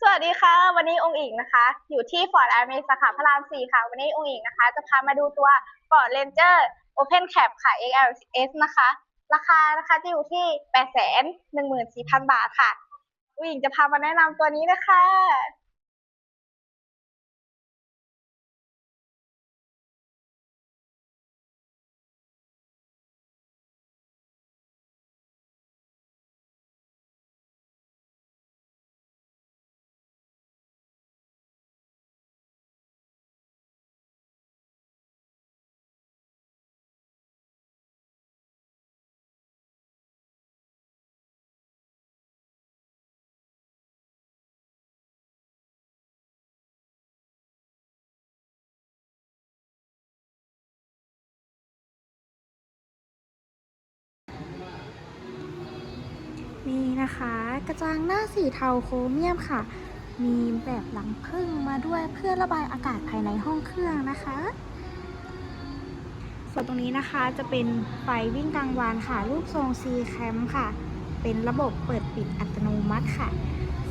สวัสดีค่ะ วันนี้องค์อิงนะคะ อยู่ที่ Ford a r m a สาขาพระราม4ค่ะ วันนี้องค์อิงนะคะ จะพามาดูตัว Ford Ranger Open Cap ค่ะ XLS นะคะ ราคานะคะจะอยู่ที่814,000บาทค่ะองค์อิงจะพามาแนะนำตัวนี้นะคะ นี่นะคะ กระจังหน้าสีเทาโครเมียมค่ะ มีแบบหลังพึ่งมาด้วยเพื่อระบายอากาศภายในห้องเครื่องนะคะ ส่วนตรงนี้นะคะจะเป็นไฟวิ่งกลางวันค่ะ รูปทรง C cam ค่ะ เป็นระบบเปิดปิดอัตโนมัติค่ะ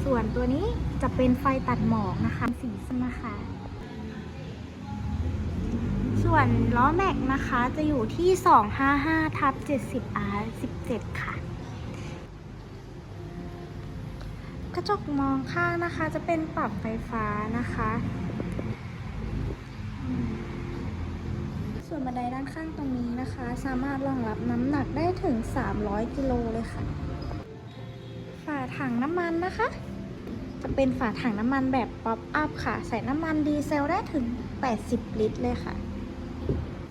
ส่วนตัวนี้จะเป็นไฟตัดหมอกนะคะสีส้มนะคะส่วนล้อแม็กนะคะจะอยู่ที่ 255ทับ70 R 17 ค่ะ กระจกมองข้างนะคะ จะเป็นปรับไฟฟ้านะคะ ส่วนบันไดด้านข้างตรงนี้นะคะ สามารถรองรับน้ำหนักได้ถึง 300 กิโลเลยค่ะ ฝาถังน้ำมันนะคะ จะเป็นฝาถังน้ำมันแบบป๊อปอัพค่ะ ใส่น้ำมันดีเซลได้ถึง 80 ลิตรเลยค่ะ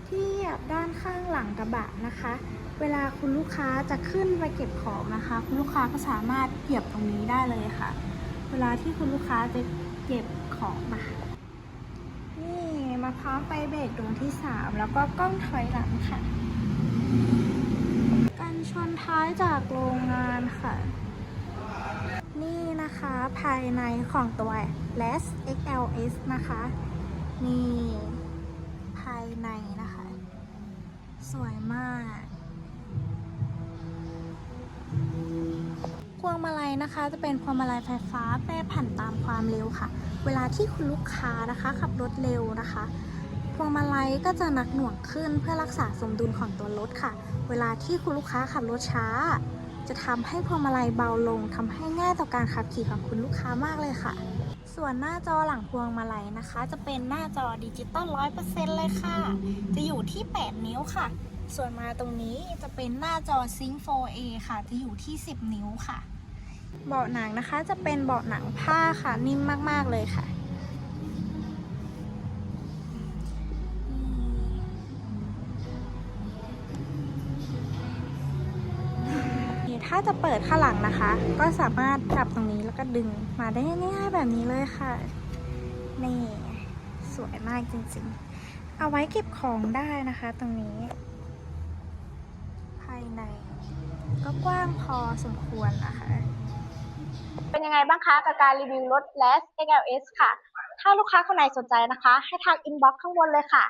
ที่เหยียบด้านข้างหลังกระบะนะคะ เวลาคุณลูกค้าจะขึ้นไปเก็บของนะคะ คุณลูกค้าก็สามารถเหยียบตรงนี้ได้เลยค่ะ เวลาที่คุณลูกค้าจะเก็บของนะคะนี่มาพร้อมไฟเบรกดวงที่ 3 แล้วก็กล้องถอยหลังค่ะกันชนท้ายจากโรงงานค่ะ นี่นะคะภายในของตัว LES XLS นะคะ นี่ ภายในนะคะ สวยมาก วงมาลัยนะคะ จะเป็นพวงมาลัยไฟฟ้าแปรผันตามความเร็วค่ะ เวลาที่คุณลูกค้านะคะขับรถเร็วนะคะพวงมาลัยก็จะหนักหน่วงขึ้นเพื่อรักษาสมดุลของตัวรถค่ะ เวลาที่คุณลูกค้าขับรถช้า จะทำให้พวงมาลัยเบาลงทำให้ง่ายต่อการขับขี่ของคุณลูกค้ามากเลยค่ะ ส่วนหน้าจอหลังพวงมาลัยนะคะ จะเป็นหน้าจอดิจิตอล100%เลยค่ะ จะอยู่ที่ 8 นิ้วค่ะ ส่วนมาตรงนี้จะเป็นหน้าจอ Sync 4A ค่ะ จะอยู่ที่ 10 นิ้วค่ะ เบาะหนังนะคะจะเป็นเบาะหนังผ้าค่ะ นิ่มมาก ๆ เลยค่ะนี่ถ้าจะเปิดข้างหลังนะคะ ก็สามารถจับตรงนี้แล้วก็ดึงมาได้ง่ายๆแบบนี้เลยค่ะ นี่ สวยมากจริงๆ เอาไว้เก็บของได้นะคะตรงนี้ ก็กว้างพอสมควรนะคะ เป็นยังไงบ้างคะกับการรีวิวรถ l e s XLS ค่ะ ถ้าลูกค้าคนไหนสนใจนะคะ ให้ทางอินบ็อกซ์ข้างบนเลยค่ะ